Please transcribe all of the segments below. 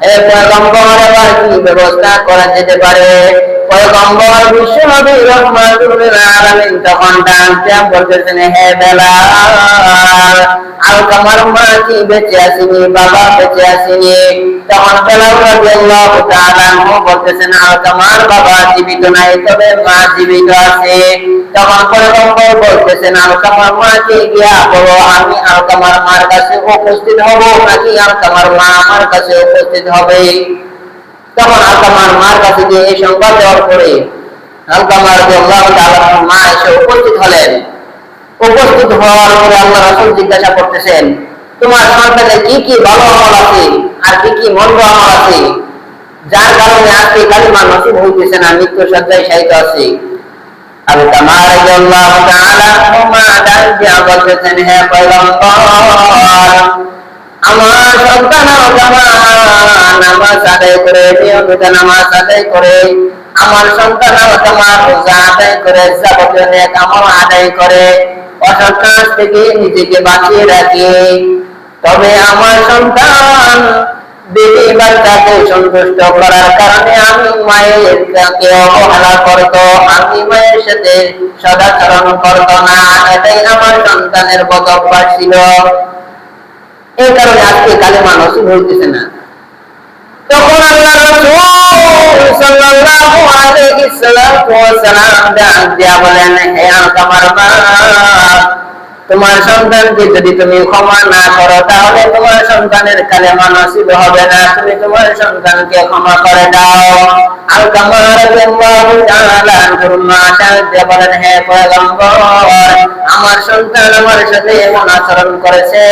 কি মা কি জীবিত নাই, তবে মা জীবিত আছে। তখন পয়গম্বর বলতেছেন আলকামার মাকে গিয়া বলো, আমি আলকামার মার কাছে উপস্থিত হব নাকি আলকামার মা আমার কাছে উপস্থিত হবে। তখন আলকামার মার কাছে গিয়ে এই সংবাদ দেওয়ার পরে আলকামার আল্লাহ মা এসে উপস্থিত হলেন। উপস্থিত হওয়ার পরে আল্লাহ রাসূল জিজ্ঞাসা করতেছেন, তোমার সন্তানে কি কি ভালো আমল আছে আর কি কি মন্দ আমল আছে? যার কারণে আজকে কালিমা নসিব হইতেছে না মৃত্যু সজ্জায় শায়িত আছে। আল্লাহ তাআলা মা ডাক দিয়া বলতেছেন পয়গম্বর আমার সন্তান করে নিজেকে বাঁচিয়ে রাখে তবে আমার সন্তান বেবি বাচ্চাকে সন্তুষ্ট করার কারণে আমি মায়ের কাকে অবহেলা করত আমি মায়ের সাথে সদাচরণ করত না, এটাই আমার সন্তানের বদ ছিল। এই কারণে আজকে কালেমা নসিব হইতেছে না। তখন আল্লাহ সাল্লাল্লাহু আলাইহি সাল্লাম ডাক দিয়া বলেন, হে আমার মা তোমার সন্তানকে যদি তুমি ক্ষমা না করো, তাহলে তোমার সন্তানের কালেমা নসিব হবে না। তুমি তোমার সন্তানকে ক্ষমা করে দাও। আমার সন্তান আমার সাথে এমন আচরণ করেছে।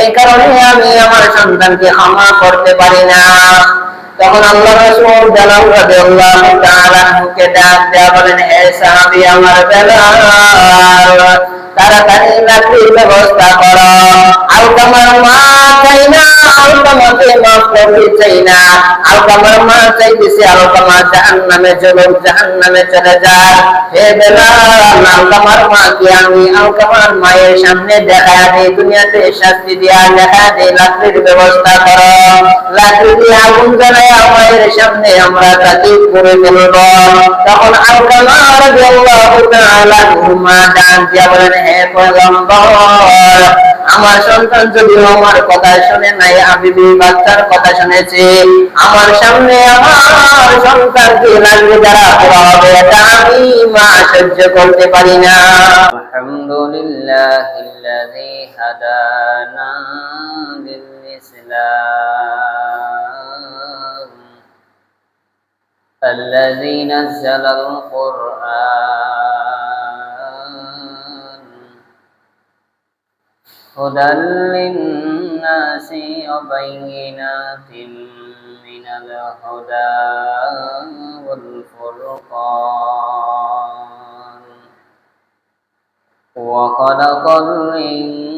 এই কারণে আমি আমার সন্তানকে ক্ষমা করতে পারি না। তখন আল্লাহ রাসূল জালাল রাদিয়াল্লাহু তাআলা কে ডাক দেয়া বলেন, হে সাহাবী, আমার বেলাল, তাড়াতাড়ি লাকড়ির ব্যবস্থা করো। আলকামার মা চাই না আলকামাকে মাফ করতে চাই না। আলকামার মা চাইতেছে আলকামা জাহান্নামে চলুক, জাহান্নামে চলে যাক। হে বেলাল আলকামার মাকে আমি আলকামার মায়ের সামনে দেখা দিই, দুনিয়াতে শাস্তি দিয়া দেখা দিই, লাকড়ির ব্যবস্থা করো। লাকড়ি দিয়ে আগুন জ্বালায় মায়ের সামনে আমরা তাকে করে ফেলব তখন আলকামা রাদিয়াল্লাহু তাআলা মা ডাক দিয়া বলেন হে পয়গম্বর আমার সন্তান যদি আমার কথা শুনে নাই আমি দুই বাচ্চার কথা শুনেছি আমার সামনে আমার সন্তানকে লাগবে যারা পোড়া হবে এটা আমি মা সহ্য করতে পারি না আলহামদুলিল্লাহ الذي هدانا للإسلام الذي نزل القرآن هدى للناس وبينات من الهدى والفرقان. وخلق الإنسان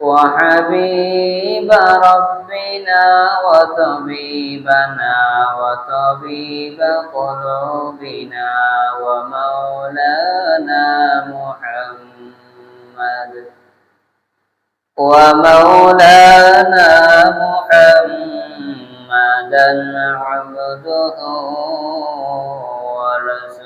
وحبيب ربنا وطبيبنا وطبيب قلوبنا ومولانا محمد ومولانا محمدا عبده ورسوله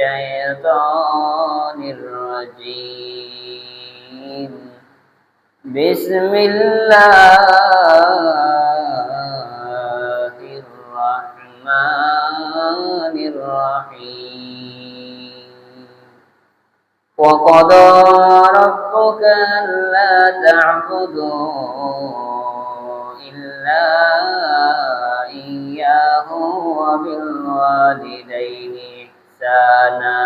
الشيطان الرجيم. بسم الله الرحمن الرحيم. وقضى ربك ألا تعبدوا إلا إياه وبالوالدين إحسانا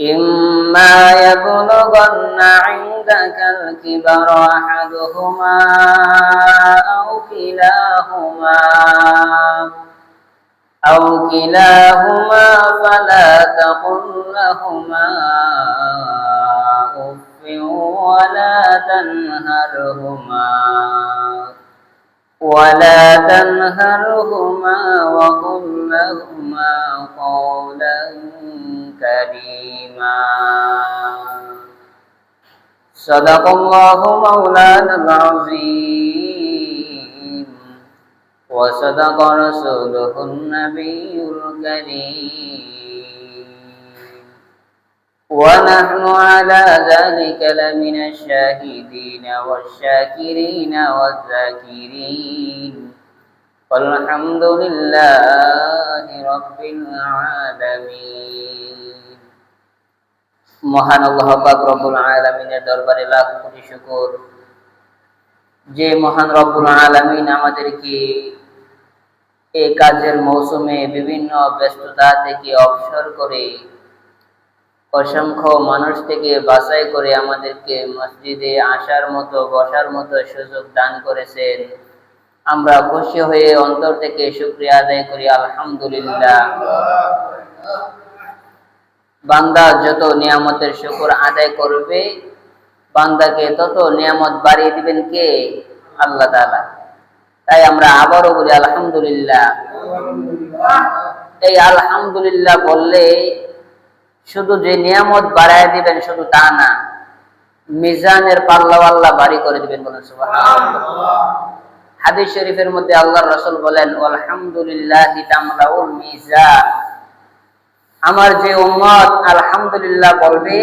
إما يبلغن عندك الكبر أحدهما أو كلاهما أو كلاهما فلا تقل لهما أف ولا تنهرهما ولا تنهرهما وقل لهما قولا كريما. صدق الله مولانا العظيم. وصدق رسوله النبي الكريم. ونحن على ذلك لمن الشاهدين والشاكرين والذاكرين والحمد لله رب العالمين মহান আল্লাহ পাক রব্বুল আলামিনের দরবারে লাখ কোটি শুকর যে মহান রব্বুল আলামিন আমাদেরকে এই কাজের মৌসুমে বিভিন্ন ব্যস্ততা থেকে অবসর করে অসংখ্য মানুষ থেকে বাছাই করে আমাদেরকে মসজিদে আসার মতো, বসার মতো সুযোগ দান করেছেন। আমরা খুশি হয়ে অন্তর থেকে শুক্রিয়া আদায় করি, আলহামদুলিল্লাহ। বান্দা যত নিয়ামতের শুকর আদায় করবে, বান্দাকে তত নিয়ামত বাড়িয়ে দিবেন কে? আল্লাহ তাআলা। তাই আমরা আবারও বলি, আলহামদুলিল্লাহ। এই আলহামদুলিল্লাহ বললে শুধু যে নিয়ামত বাড়ায় দিবেন, শুধু তা না, মিজানের পাল্লা আল্লাহ বাড়ি করে দিবেন বলেন হাদিস শরীফের মধ্যে আল্লাহর রাসূল বলেন আলহামদুলিল্লাহ আমার যে উম্মত, আলহামদুলিল্লাহ বলবে,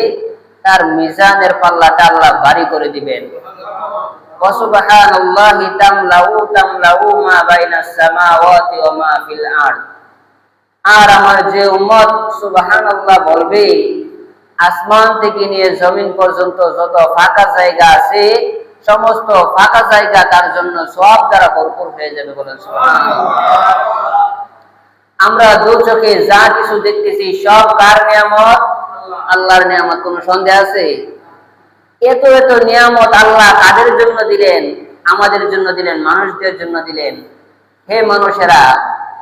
তার মিজানের পাল্লাটা আল্লাহ বাড়ি করে দিবেন। ওয়াসুবহানাল্লাহি তামলাউ তামলাউ মা বাইনাস সামাওয়াতি ওয়া মা ফিল আরদ। আর আমার যে উম্মত, সুবহানাল্লাহ, বলবে, আসমান থেকে নিয়ে জমিন পর্যন্ত যত ফাঁকা জায়গা আছে, সমস্ত ফাঁকা জায়গা তার জন্য সব দ্বারা ভরপুর হয়ে যাবে বলেন আমরা দু চোখে যা কিছু দেখতেছি, সব কার নিয়ামত? আল্লাহর নিয়ামত, কোন সন্দেহ আছে? এত এত নিয়ামত আল্লাহ কাদের জন্য দিলেন? আমাদের জন্য দিলেন, মানুষদের জন্য দিলেন। হে মানুষেরা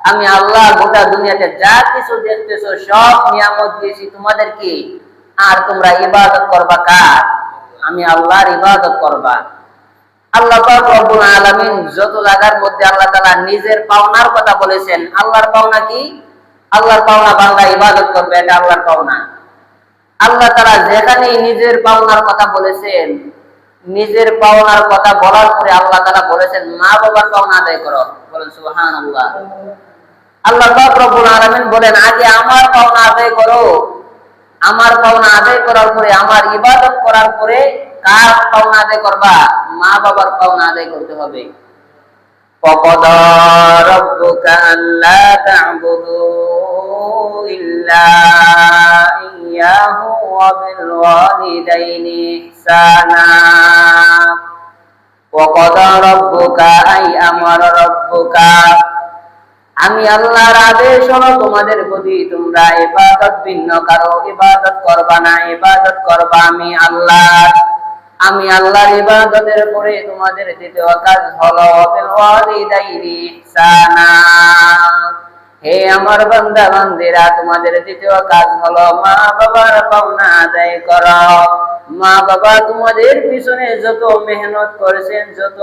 আমি আল্লাহ গোটা দুনিয়াতে যা কিছু দেখতেছো, সব নিয়ামত দিয়েছি তোমাদেরকে। আর তোমরা ইবাদত করবা কার? আমি আল্লাহর ইবাদত করবা। আল্লাহ রব্বুল আলামিন যত জায়গার মধ্যে আল্লাহ নিজের পাওনার কথা বলেছেন, আল্লাহর পাওনা কি? আল্লাহর পাওনা ইবাদত করবে, এটা আল্লাহর পাওনা। আল্লাহ নিজের পাওনার কথা বলেছেন, নিজের পাওনার কথা বলার পরে আল্লাহ তাআলা বলেছেন, মা বাবার পাওনা আদায় করো। বলেন, সুবহানাল্লাহ। আল্লাহ পাক রব্বুল আলামিন বলেন আগে আমার পাওনা আদায় করো আমার পাওনা আদায় করার পরে আমার ইবাদত করার পরে কার পাওনা আদায় করবা মা বাবার পাওনা আদায় করতে হবে وقضى ربك ألا تعبدوا إلا إياه وبالوالدين إحسانا وقضى ربك أي أمر ربك আমি আল্লাহর আদেশ হলো তোমাদের প্রতি তোমরা ইবাদত ভিন্ন, কারও ইবাদত করবা না, ইবাদত করবা আমি আল্লাহ। আমি আল্লাহর ইবাদতের পরে তোমাদের দ্বিতীয় কাজ হলো বিল ওয়ালিদাইনি ইহসানা। হে আমার বান্দা বান্দিরা তোমাদের দ্বিতীয় কাজ হলো মা বাবার পাওনা আদায় করো। মা বাবা তোমাদের পিছনে যত মেহনত করেছেন, যত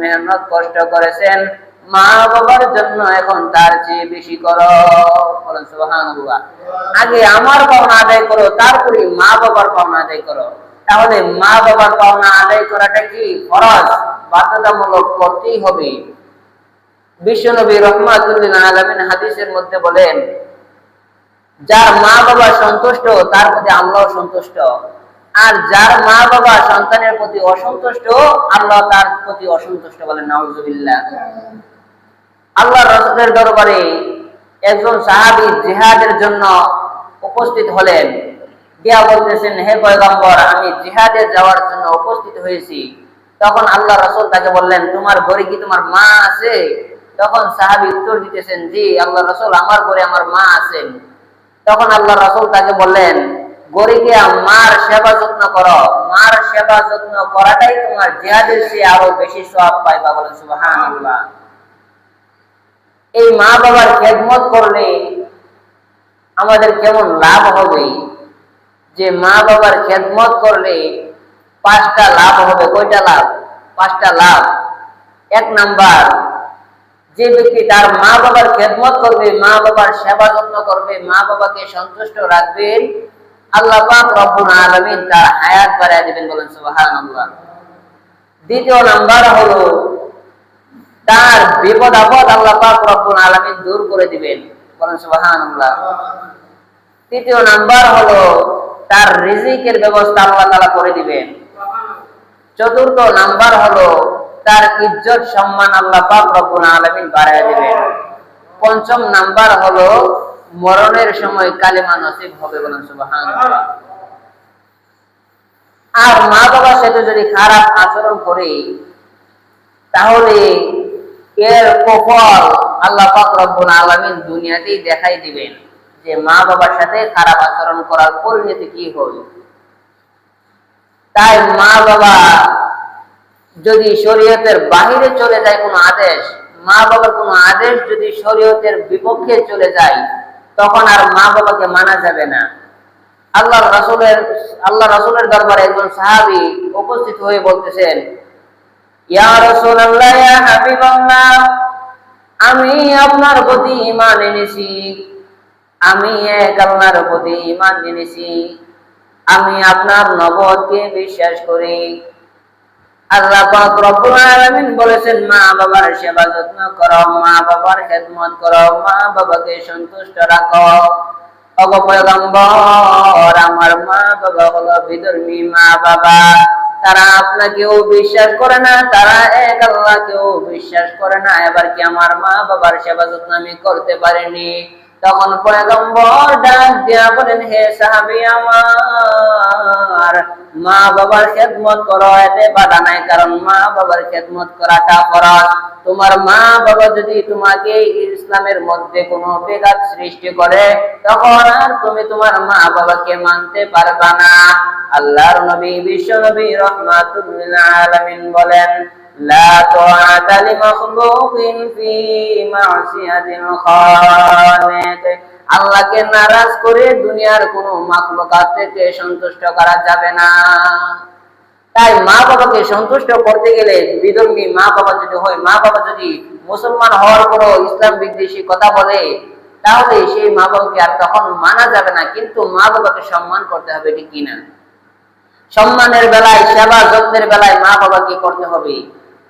মেহনত কষ্ট করেছেন মা বাবার জন্য এখন তার চেয়ে বেশি করো। আগে আমার পাওনা আদায় করো, তারপরে মা বাবার পাওনা আদায় করো। তাহলে মা বাবার পাওনা আদায় করাটা কি বাধ্যতামূলক করতেই হবে। বিশ্বনবী রহমাতুল্লিল আলমিন হাদিসের মধ্যে বলেন, যার মা বাবা সন্তুষ্ট, তার প্রতি আল্লাহ সন্তুষ্ট। আর যার মা বাবা সন্তানের প্রতি অসন্তুষ্ট, আল্লাহ তার প্রতি অসন্তুষ্ট বলেন, নাউজুবিল্লাহ। আল্লাহ রসুলের দরবারে একজন সাহাবি জিহাদের জন্য উপস্থিত হলেন। দিয়া বলতেছেন, হে পয়গম্বর, আমি জিহাদে যাওয়ার জন্য উপস্থিত হয়েছি। তখন আল্লাহ রসুল তাকে বললেন, তোমার ঘরে কি তোমার মা আছে? তখন সাহাবি উত্তর দিতেছেন, জি, আল্লাহ রসুল, আমার ঘরে আমার মা আছেন। তখন আল্লাহ রসুল তাকে বললেন গড়ে মার সেবা যত্ন করো। মার সেবা যত্ন করাটাই তোমার জিহাদের চেয়ে আরও বেশি সব পাইবা বলেন সুবহানাল্লাহ। এই মা বাবার খেদমত করলে আমাদের কেমন লাভ হবে? যে মা বাবার খেদমত করলে পাঁচটা লাভ হবে। কয়টা লাভ? পাঁচটা লাভ। এক নাম্বার, যে ব্যক্তি তার মা বাবার খেদমত করবে, মা বাবার সেবা যত্ন করবে, মা বাবাকে সন্তুষ্ট রাখবেন আল্লাহ পাক রব্বুল আলামিন তার হায়াত বাড়ায় দিবেন বলেন সুবহানাল্লাহ। দ্বিতীয় নাম্বার হলো তার বিপদ আপদ আল্লাহ পাক রব্বুল আলামিন দূর করে দিবেন। বলেন সুবহানাল্লাহ। তৃতীয় নাম্বার হলো, তার রিজিকের ব্যবস্থা আল্লাহ তাআলা করে দিবেন। চতুর্থ নাম্বার হলো, তার ইজ্জত সম্মান আল্লাহ পাক রব্বুল আলামিন বাড়ায় দিবেন। পঞ্চম নাম্বার হলো, মরণের সময় কালিমা নসিব হবে, বলেন সুবহানাল্লাহ। আর মা বাবার সাথে যদি খারাপ আচরণ করে, তাহলে এর কফল আল্লাহ দুনিয়াতেই দেখাই দিবেন যে মা বাবার সাথে খারাপ আচরণ করার পরিণতি কি তাই মা বাবা যদি শরীয়তের বাহিরে চলে যায় কোনো আদেশ, মা বাবার কোনো আদেশ যদি শরীয়তের বিপক্ষে চলে যায়, তখন আর মা বাবাকে মানা যাবে না। আল্লাহ রাসূলের আল্লাহ রাসূলের দরবারে একজন সাহাবী উপস্থিত হয়ে বলতেছেন আমি আপনার প্রতি ঈমান এনেছি। আমি এক আল্লাহর প্রতি ঈমান এনেছি। আমি আপনার নবতকে বিশ্বাস করি। আল্লাহ পাক রব্বুল আলামিন বলেছেন, মা বাবার সেবা যত্ন করো, মা বাবার খেদমত করো, মা বাবাকে সন্তুষ্ট রাখো। ওগো পয়গম্বর, আমার মা বাবা হলো বিধর্মী মা বাবা। তারা আপনাকেও বিশ্বাস করে না, তারা এক আল্লাহকেও বিশ্বাস করে না। এবার কি আমার মা বাবার সেবা যত্ন আমি করতে পারিনি? তখন পয়গম্বর ডাক দিয়া বলেন, হে সাহাবি আমার মা বাবার খেদমত করো, এতে বাধা নাই, কারণ মা বাবার খেদমত করাটা ফরজ। তোমার মা বাবা যদি তোমাকে ইসলামের মধ্যে কোনো বেঘাত সৃষ্টি করে, তখন আর তুমি তোমার মা বাবাকে মানতে পারবা না। আল্লাহর নবী বিশ্বনবী রহমাতুল আলামিন বলেন, লা তুআতা লি মাখলুকিন ফি মাসিয়াতিল খালিক। আল্লাহকে নারাজ করে দুনিয়ার কোন মাখলুকাত থেকে সন্তুষ্ট করা যাবে না। তাই মা বাবাকে সন্তুষ্ট করতে গেলে বিধর্মী মা বাবা যদি হয়, মা বাবা যদি মুসলমান হওয়ার পর ইসলাম বিদ্বেষী কথা বলে, তাহলে সেই মা বাবাকে আর তখন মানা যাবে না। কিন্তু মা বাবাকে সম্মান করতে হবে এটি কিনা? সম্মানের বেলায় সেবা যত্নের বেলায় মা বাবাকে করতে হবে।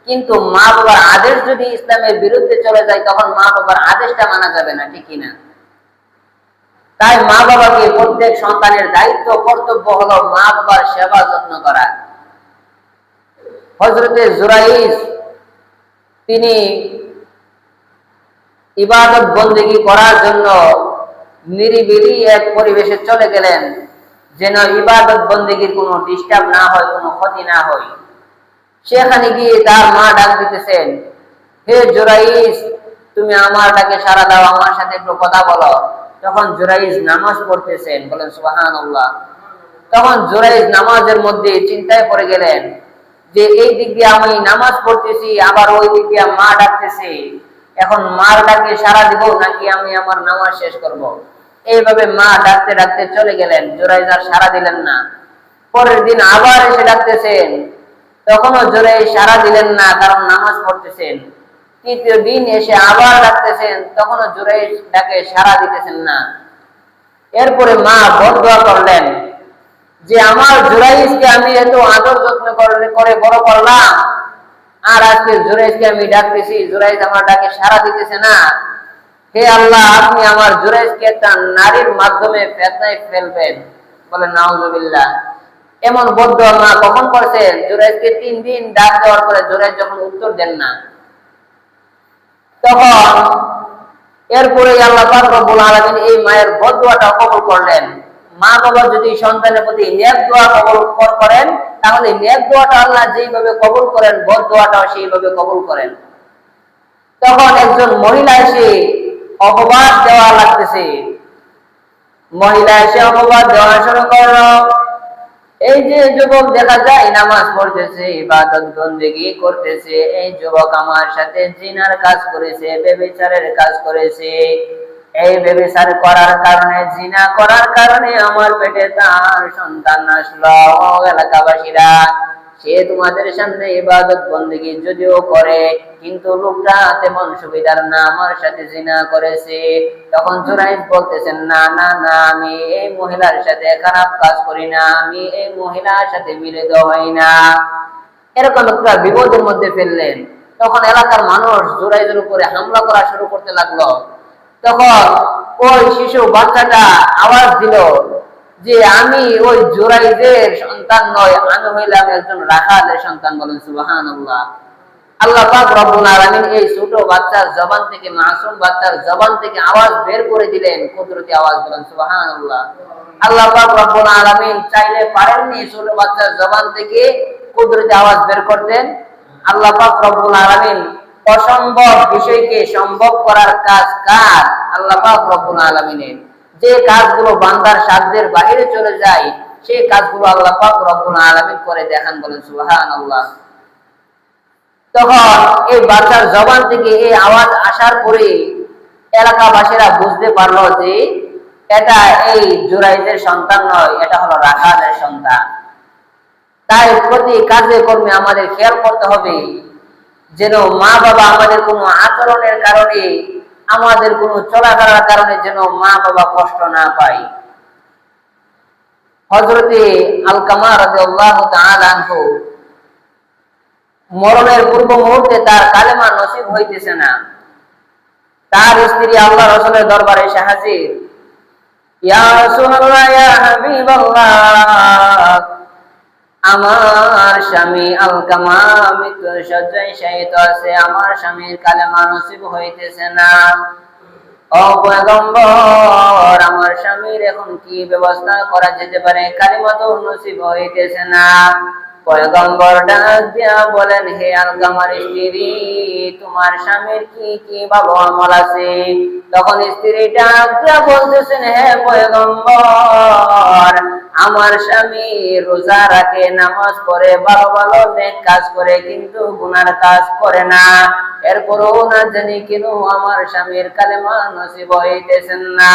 কিন্তু মা বাবার আদেশ যদি ইসলামের বিরুদ্ধে চলে যায়, তখন মা বাবার আদেশটা মানা যাবে না, ঠিক কিনা? তাই মা বাবাকে প্রত্যেক সন্তানের দায়িত্ব, কর্তব্য হলো মা বাবার সেবা যত্ন করা। হজরতে জুরাইজ তিনি ইবাদত বন্দেগি করার জন্য নিরিবিলি এক পরিবেশে চলে গেলেন। যেন ইবাদত বন্দেগির কোনো ডিস্টার্ব না হয়, কোনো ক্ষতি না হয়। সেখানে গিয়ে তার মা ডাক দিতেছেন, হে জোরাইস তুমি আমার ডাকে সারা দাও, আমার সাথে একটু কথা বলো। তখন জোরাইস নামাজ পড়তেছেন, বলেন সুবাহান তখন জোরাইস নামাজের মধ্যে চিন্তায় পড়ে গেলেন যে, এই দিক দিয়ে আমি নামাজ পড়তেছি, আবার ওই দিক দিয়ে মা ডাকতেছি। এখন মার ডাকে সারা দিব নাকি আমি আমার নামাজ শেষ করব। এইভাবে মা ডাকতে ডাকতে চলে গেলেন। জোরাইজ আর সারা দিলেন না। পরের দিন আবার এসে ডাকতেছেন। তখনও জোরে সারা দিলেন না, কারণ নামাজ পড়তেছেন। তৃতীয় দিন এসে আবার ডাকতেছেন, তখনও জোরে ডাকে সারা দিতেছেন না। এরপরে মা বদয়া করলেন, যে আমার জুরাইজকে আমি এত আদর যত্ন করে বড় করলাম, আর আজকে জুরাইজকে আমি ডাকতেছি জুরাইজ আমার ডাকে সারা দিতেছে না। হে আল্লাহ, আপনি আমার জুরাইজকে একটা নারীর মাধ্যমে ফেতনায় ফেলবেন। বলে নাউজুবিল্লাহ। এমন বদ্ধ মা কখন করছেন? জুরাইজকে তিন দিন ডাক দেওয়ার পরে জুরাইজ যখন উত্তর দেন না, তখন এরপরে আল্লাহ রব্বুল আলামিন এই মায়ের বদুয়াটা কবুল করলেন। মা বাবা যদি সন্তানের প্রতি নেক দোয়া কবুল করেন, তাহলে নেক দোয়াটা আল্লাহ যেইভাবে কবুল করেন বদ দোয়াটাও সেইভাবে কবুল করেন। তখন একজন মহিলা এসে অপবাদ দেওয়া লাগতেছে। মহিলা এসে অপবাদ দেওয়া শুরু করল। এই যে যুবক দেখা যায়, নামাজ পড়তেছে, ইবাদত বন্দেগি করতেছে। এই যুবক আমার সাথে জিনার কাজ করেছে বেবিচারের কাজ করেছে। এই বেবিচার করার কারণে, জিনা করার কারণে আমার পেটে তার সন্তান আসলো। এলাকাবাসীরা, সে তোমাদের সামনে ইবাদত বন্দেগি যদিও করে কিন্তু লোকটা তেমন সুবিধার না, আমার সাথে জিনা করেছে। তখন জুরাইদ বলতেছেন না না না, আমি এই মহিলার সাথে খারাপ কাজ করি না, আমি এই মহিলার সাথে মিলিত হই না। এরকম একটা বিপদের মধ্যে ফেললেন। তখন এলাকার মানুষ জুরাইদের উপরে হামলা করা শুরু করতে লাগল। তখন ওই শিশু বাচ্চাটা আওয়াজ দিল যে, আমি ওই জোরাইদের সন্তান নয়, আমি হইলাম একজন রাখালের সন্তান। বলেন সুবাহান আল্লাহ পাক এই ছোট বাচ্চার জবান থেকে, মাসুম বাচ্চার জবান থেকে আওয়াজ বের করে দিলেন, কুদরতি আওয়াজ সুবহানাল্লাহ। আল্লাহ রব্বুল চাইলে পারেননি ছোট বাচ্চার জবান থেকে কুদরতি আওয়াজ বের করতেন। আল্লাহ রব্বুল অসম্ভব বিষয়কে সম্ভব করার কাজ কার? আল্লাহ রব্বুল আলামিনের। যে কাজগুলো বান্দার সাধ্যের বাইরে চলে যায়, সেই কাজগুলো আল্লাহ রব্বুল আলামিন করে দেখান বলেন, সুবহানাল্লাহ। তখন এই বাচ্চার জবান থেকে এই আওয়াজ আসার পরে এলাকাবাসীরা বুঝতে পারল যে এটা এই জুরাইজের সন্তান নয়, এটা হলো রাখালের সন্তান। তাই প্রতি কাজে কর্মে আমাদের খেয়াল করতে হবে যেন মা বাবা আমাদের কোনো আচরণের কারণে, আমাদের কোনো চলাফেরার কারণে যেন মা বাবা কষ্ট না পায়। হজরতে আলকামা আনহু মরণের পূর্ব মুহূর্তে তার কালেমা নসিব হইতেছে না। তার স্ত্রী আল্লাহ রসুলের দরবারে এসে হাজির। আমার স্বামী আমার স্বামীর কালেমা নসিব হইতেছে না। আমার স্বামীর এখন কি ব্যবস্থা করা যেতে পারে? কালিমা তো নসিব হইতেছে না। পয়গম্বর বলেন, হে স্ত্রী, তোমার স্বামীর কি কি বাবা আমল আছে? তখন স্ত্রী ডাক বলতেছেন, হে পয়গম্বর, আমার স্বামী রোজা রাখে, নামাজ পড়ে, ভালো ভালো নেক কাজ করে, কিন্তু গুনার কাজ করে না। এরপরও না জানি কেন আমার স্বামীর কালেমা নসিব হইতেছেন না।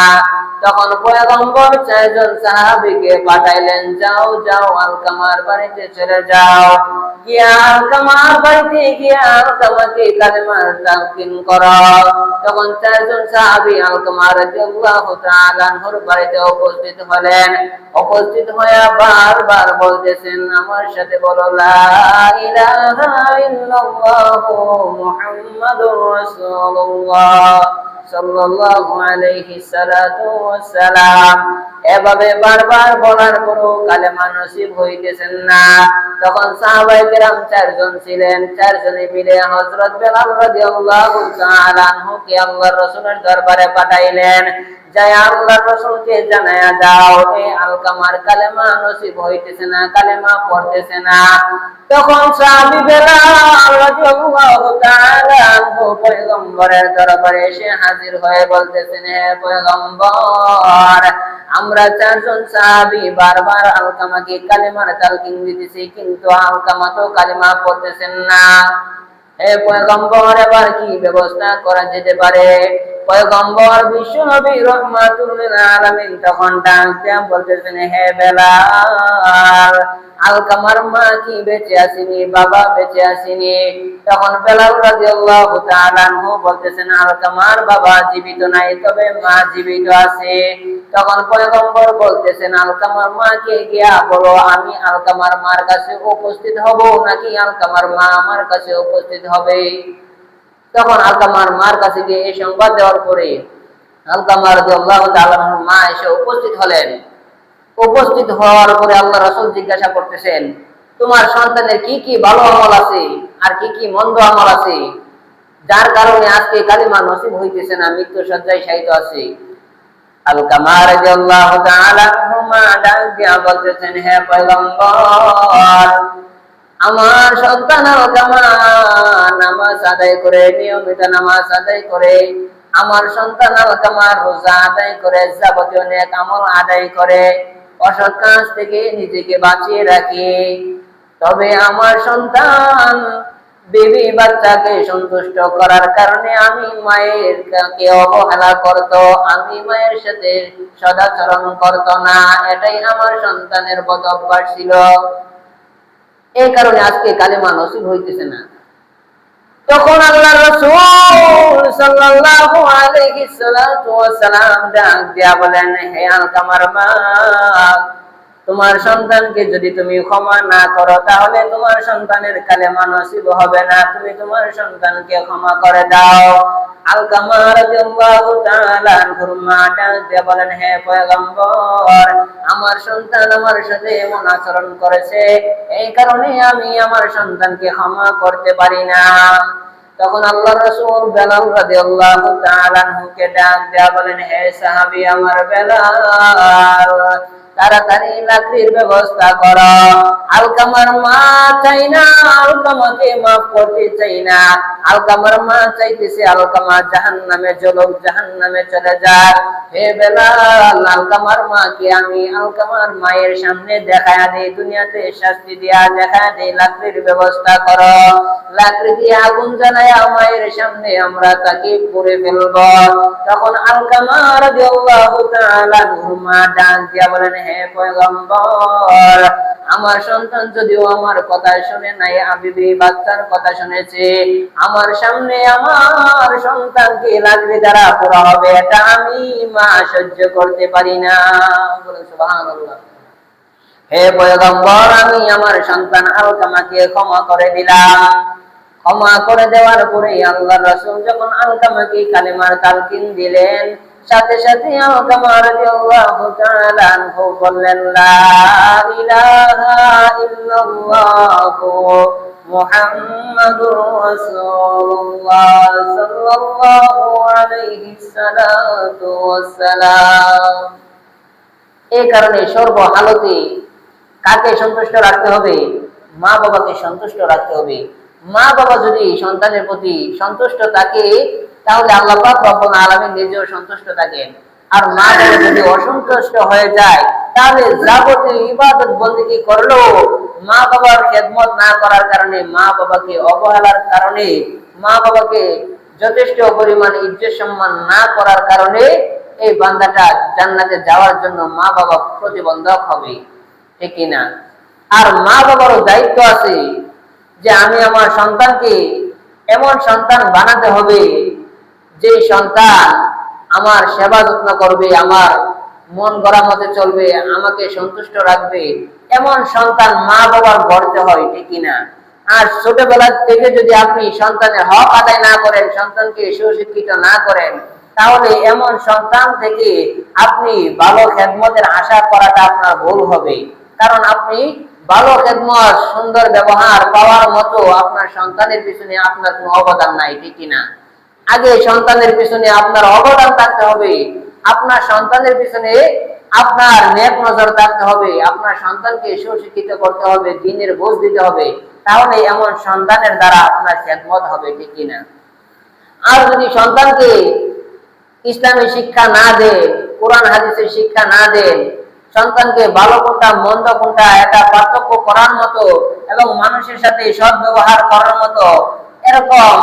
তখন পয়গম্বর চারজন সাহাবীকে পাঠাইলেন, যাও যাও, আলকামার বাড়িতে যাও। গিয়া আলকামার বাড়িতে গিয়া আলকামাকে কালেমার তালকিন করো। তখন চারজন সাহাবী আলকামা রাদিয়াল্লাহু তাআলা আনহুর বাড়িতে উপস্থিত হলেন। উপস্থিত হয়ে বারবার বলতেছেন, আমার সাথে বলো, লা ইলাহা ইল্লাল্লাহু محمد رسول الله. তখন দরবারে পাঠাইলেন। যাই আল্লাহর রাসূলকে জানায়া দাও আলকামার কালেমা নসিব হইতেছে না, কালেমা পড়তেছে না। তখন সাহাবী হাজির হয়ে বলতেছেন, হে পয়গম্বর, আমরা চারজন সাহাবি বারবার আলকামাকে কালেমার তালকিন দিতেছি, কিন্তু আলকামা তো কালেমা পড়তেছেন না। হে পয়গম্বর, এবার কি ব্যবস্থা করা যেতে পারে? পয়গম্বর বিশ্ব নবী রহমাতুল তখন বলতেছেন হে আলকামার মা কি বেঁচে বাবা বেঁচে তখন বেলাল বলতেছেন আলকামার বাবা জীবিত নাই, তবে মা জীবিত আছে। তখন পয়গম্বর বলতেছেন আলকামার মাকে গিয়া বলো, আমি আলকামার মার কাছে উপস্থিত হব নাকি আলকামার মা আমার কাছে উপস্থিত হবে? তখন আলকামার মার কাছে গিয়ে এই সংবাদ দেওয়ার পরে আলকামার মা এসে উপস্থিত হলেন। উপস্থিত হওয়ার পরে আল্লাহ রাসূল জিজ্ঞাসা করতেছেন, তোমার সন্তানের কি কি ভালো আমল আছে আর কি কি মন্দ আমল আছে? যার কারণে আজকে কালিমা নসিব হইতেছে না মৃত্যু সজ্জায় শায়িত আছে। আলকামা রাদিয়াল্লাহু তাআলা আনহুমা ডাক বলতেছেন, হে পয়গম্বর আমার সন্তান নামাজ আদায় করে, নিয়মিত নামাজ আদায় করে। আমার সন্তান রোজা আদায় করে, যাবতীয় নেক আমল আদায় করে। অসৎ কাজ থেকে নিজেকে বাঁচিয়ে রাখে। তবে আমার সন্তান বেবি বাচ্চাকে সন্তুষ্ট করার কারণে আমি মায়ের কে অবহেলা করত, আমি মায়ের সাথে সদাচরণ করত না। এটাই আমার সন্তানের বদ অভ্যাস ছিল। এই কারণে আজকে কালেমা নসিব হইতেছে না। তখন আল্লাহ রাসূল সাল্লাল্লাহু আলাইহি সাল্লাতু ওয়াসালাম ডাক দিয়া বলেন, হে আলকামার মা তোমার সন্তানকে যদি তুমি ক্ষমা না করো, তাহলে তোমার সন্তানের কালেমা নসিব হবে না। তুমি তোমার সন্তানকে ক্ষমা করে দাও। আমার এই কারণে আমি আমার ক্ষমা করতে তখন আল্লাহ ডাক দেয়া বলেন, হে সাহাবী, আমার বেলাল তাড়াতাড়ি লাকড়ির ব্যবস্থা কর। আলকামার মা চাই না আলকামাকে মাফ করতে চাই না। আলকামার মা চাইতেছে আলকামা চলুক জাহান্নামে চলে যাক। হে বেলাল আলকামার মাকে আমি আলকামার মায়ের সামনে দেখায় দুনিয়াতে শাস্তি দেখায় লাকড়ির ব্যবস্থা কর। লাকড়ি দিয়ে আগুন জ্বালায় মায়ের সামনে আমরা তাকে পুড়ে ফেলব। তখন আলকামা রাদিয়াল্লাহু তাআলা মা ডাক দিয়া বলেন, হে পয়গম্বর, আমার সন্তান যদিও আমার কথা শুনে নাই আবিবি বাচ্চার কথা শুনেছে আমার সামনে আমার সন্তানকে লাগবে দ্বারা পুরা হবে, এটা আমি মা সহ্য করতে পারি না। হে পয়গম্বর, আমি আমার সন্তান আলকামাকে ক্ষমা করে দিলাম। ক্ষমা করে দেওয়ার পরে আল্লাহ রাসূল যখন আলকামাকে কালেমার তালকিন দিলেন, সাথে সাথে আলকামা রাদিয়াল্লাহু বললেন, লা ইলাহা ইল্লাল্লাহু। মুহাম্মাদুর রাসূলুল্লাহ সাল্লাল্লাহু আলাইহি সাল্লাতু ওয়াসসালাম। এই কারণে সর্ব হালতে কাকে সন্তুষ্ট রাখতে হবে? মা বাবাকে সন্তুষ্ট রাখতে হবে। মা বাবা যদি সন্তানের প্রতি সন্তুষ্ট থাকে, তাহলে আল্লাহ রব্বুল আলামিন নিজেও সন্তুষ্ট থাকেন। আর বাবা যদি অসন্তুষ্ট হয়ে যায়, তাহলে যাবতীয় ইবাদত বন্দেগী করলেও মা বাবার খেদমত না করার কারণে, মা বাবাকে অবহেলার কারণে, মা বাবাকে যথেষ্ট পরিমাণ ইজ্জত সম্মান না করার কারণে এই বান্দাটা জান্নাতে যাওয়ার জন্য মা বাবা প্রতিবন্ধক হবে। ঠিক কিনা আর মা বাবারও দায়িত্ব আছে যে আমি আমার সন্তানকে এমন সন্তান বানাতে হবে যে সন্তান আমার সেবা যত্ন করবে, আমার মন গড়া মতে চলবে, আমাকে সন্তুষ্ট রাখবে। এমন সন্তান মা বাবার গড়তে হয়, ঠিক কিনা? আর ছোটবেলা থেকে যদি আপনি সন্তানের হক আদায় না করেন, সন্তানকে সুশিক্ষিত না করেন, তাহলে এমন সন্তান থেকে আপনি ভালো খেদমতের আশা করাটা আপনার ভুল হবে। কারণ আপনি ভালো খেদমত, সুন্দর ব্যবহার পাওয়ার মতো আপনার সন্তানের পিছনে আপনার কোনো অবদান নাই, ঠিক কিনা? আগে সন্তানের পিছনে আপনার অবদান থাকতে হবে, আপনার সন্তানের পিছনে আপনার নেক নজর থাকতে হবে, আপনার সন্তানকে সুশিক্ষিত করতে হবে, দিনের বোঝ দিতে হবে, তাহলে এমন সন্তানের দ্বারা আপনার খেদমত হবে, ঠিক কিনা? আর যদি সন্তানকে ইসলামী শিক্ষা না দেন কোরআন, হাদিসের শিক্ষা না দেন, সন্তানকে ভালো কোনটা, মন্দ কোনটা, এটা পার্থক্য করার মতো এবং মানুষের সাথে সৎ ব্যবহার করার মতো, এরকম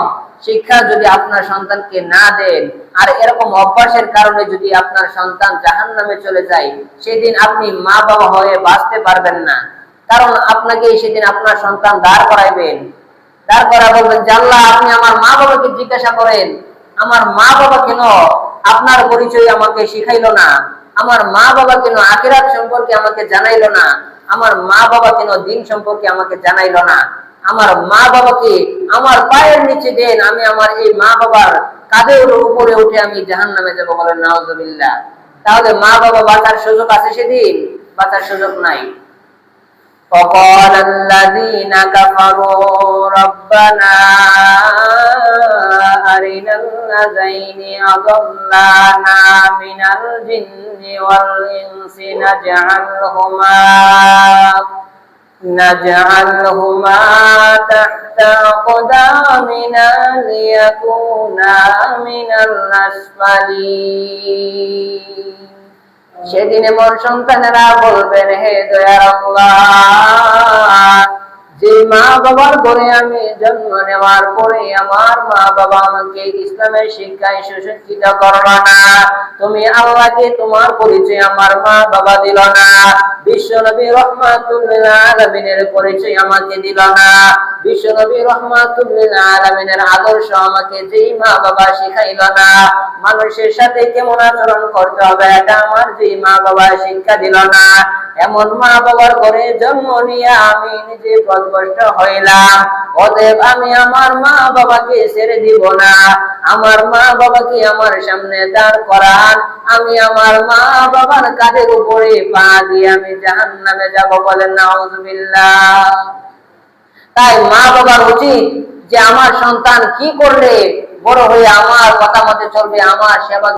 শিক্ষা যদি আপনার সন্তানকে না দেন, আর এরকম অভ্যাসের কারণে যদি আপনার সন্তান জাহান নামে চলে যায়, সেদিন আপনি মা বাবা হয়ে বাঁচতে পারবেন না। কারণ আপনাকে সেদিন আপনার সন্তান দাঁড় করাইবেন। দাঁড় করা বলবেন আল্লাহ, আপনি আমার মা বাবাকে জিজ্ঞাসা করেন। আমার মা বাবা কেন আপনার পরিচয় আমাকে শিখাইলো না? আমার মা বাবা কেন আখিরাত সম্পর্কে আমাকে জানাইলো না? আমার মা বাবা কেন দিন সম্পর্কে আমাকে জানাইলো না? আমার মা বাবাকে আমার পায়ের নিচে দেন আমি আমার এই মা বাবার কাঁধের উপরে উঠে আমি জাহান নামে যাবো বলেন নাউজুবিল্লাহ তাহলে মা বাবা বাঁচার সুযোগ আছে সেদিন বাঁচার সুযোগ নাই وقال الذين كفروا ربنا أرنا الذين أضلانا من الجن والإنس نجعلهما نجعلهما تحت أقدامنا ليكونا من الأسفلين সেদিন এমন সন্তানেরা বলবেন হে দয়ার আল্লাহ যে মা বাবার ঘরে আমি জন্ম নেওয়ার পরে আমার মা বাবা আমাকে ইসলামের শিক্ষায় সুশিক্ষিত করলো না তুমি আল্লাহকে তোমার পরিচয় আমার মা বাবা দিল না বিশ্ব নবী রহমাতুল্লিল আলমিনের পরিচয় আমাকে দিল না। বিশ্ব নবী রহমাতুল্লিল আলমিনের আদর্শ আমাকে যেই মা বাবা শিখাইল না, মানুষের সাথে কেমন আচরণ করতে হবে এটা আমার যেই মা বাবা শিক্ষা দিল না। এমন মা বাবার ঘরে জন্ম নিয়ে আমি নিজে পদভষ্ট হইলাম, অতএব আমি আমার মা বাবাকে ছেড়ে দিব না। আমার মা বাবাকে আমার সামনে দাঁড় করান, আমি আমার মা বাবার কাঁধের উপরে পা দিয়ে আমি জাহান নামে যাব বলেন নাউজুবিল্লাহ। তাই মা বাবার উচিত যে আমার সন্তান কি করলে বড় হয়ে আমার কথা মতে চলবে, আমার সেবা